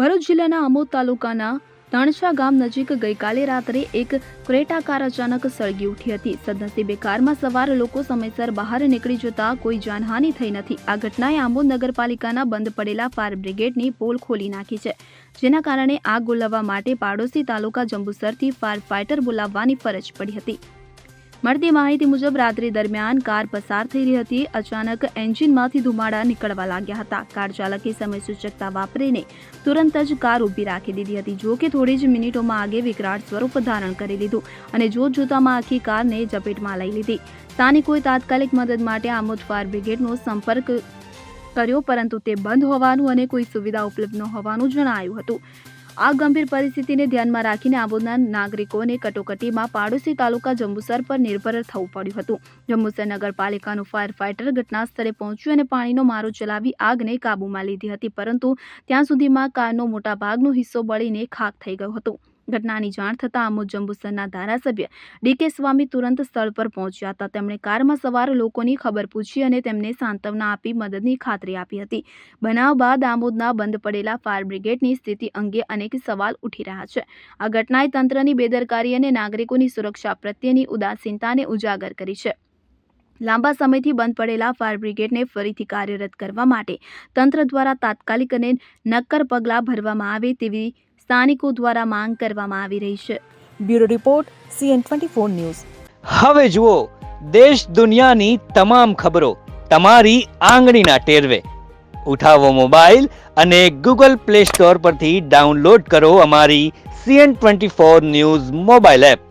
ભરૂચ જિલ્લાના આમોદ તાલુકાના તણછા ગામ નજીક ગઈકાલે રાત્રે એક ક્રેટા કાર અચાનક સળગી ઉઠી હતી. સદનસીબે કારમાં સવાર લોકો સમયસર બહાર નીકળી જતા કોઈ જાનહાનિ થઈ નથી. આ ઘટનાએ આમોદ નગરપાલિકાના બંધ પડેલા ફાયર બ્રિગેડની પોલ ખોલી નાખી છે, જેના કારણે આગ ઓલવવા માટે પાડોશી તાલુકા જંબુસરથી ફાયર ફાઇટર બોલાવવાની ફરજ પડી હતી. મળતી માહિતી મુજબ રાત્રિ દરમિયાન કાર પસાર થઈ રહી હતી. અચાનક એન્જિનમાંથી ધુમાડા નીકળવા લાગ્યા હતા. કાર ચાલકે સમય સૂચકતા વાપરીને તુરંત જ કાર ઊભી રાખી દીધી હતી. જો કે થોડી જ મિનિટોમાં આગે વિકરાળ સ્વરૂપ ધારણ કરી લીધું અને જોત જોતામાં આખી કારને ઝપેટમાં લઈ લીધી. સ્થાનિકોએ તાત્કાલિક મદદ માટે આમોદ ફાયર બ્રિગેડનો સંપર્ક કર્યો, પરંતુ તે બંધ હોવાનું અને કોઈ સુવિધા ઉપલબ્ધ ન હોવાનું જણાયું હતું. આ ગંભીર પરિસ્થિતિને ધ્યાનમાં રાખીને આબોદના નાગરિકોને કટોકટીમાં પાડોશી તાલુકા જંબુસર પર નિર્ભર થવું પડ્યું હતું. જંબુસર નગરપાલિકાનું ફાયર ફાઇટર ઘટના સ્થળે પહોંચ્યું અને પાણીનો મારો ચલાવી આગને કાબૂમાં લીધી હતી, પરંતુ ત્યાં સુધીમાં કારનો મોટા ભાગનો હિસ્સો બળીને ખાક થઈ ગયો હતો. ઘટનાની જાણ થતાં આમોદ જંબુસરના ધારાસભ્ય ડીકે સ્વામી તુરંત સ્થળ પર પહોંચ્યા હતા. તેમણે કારમાં સવાર લોકોની ખબર પૂછી અને તેમને સાંત્વના આપી મદદની ખાતરી આપી હતી. બનાવ બાદ આમોદના બંધ પડેલા ફાયર બ્રિગેડની સ્થિતિ અંગે અનેક સવાલ ઉઠી રહ્યા છે. આ ઘટનાએ તંત્રની બેદરકારી અને નાગરિકોની સુરક્ષા પ્રત્યેની ઉદાસીનતાને ઉજાગર કરી છે. લાંબા સમયથી બંધ પડેલા ફાયર બ્રિગેડને ફરીથી કાર્યરત કરવા માટે તંત્ર દ્વારા તાત્કાલિક અને નક્કર પગલાં ભરવામાં આવે તેવી સ્થાનિકો દ્વારા માંગ કરવામાં આવી રહી છે. Bureau report CN twenty four news. હવે જુઓ દેશ દુનિયાની તમામ ખબરો તમારી આંગળીના ટેરવે. ઉઠાવો મોબાઈલ અને ગૂગલ પ્લે સ્ટોર પરથી ડાઉનલોડ કરો અમારી CN twenty four news mobile app.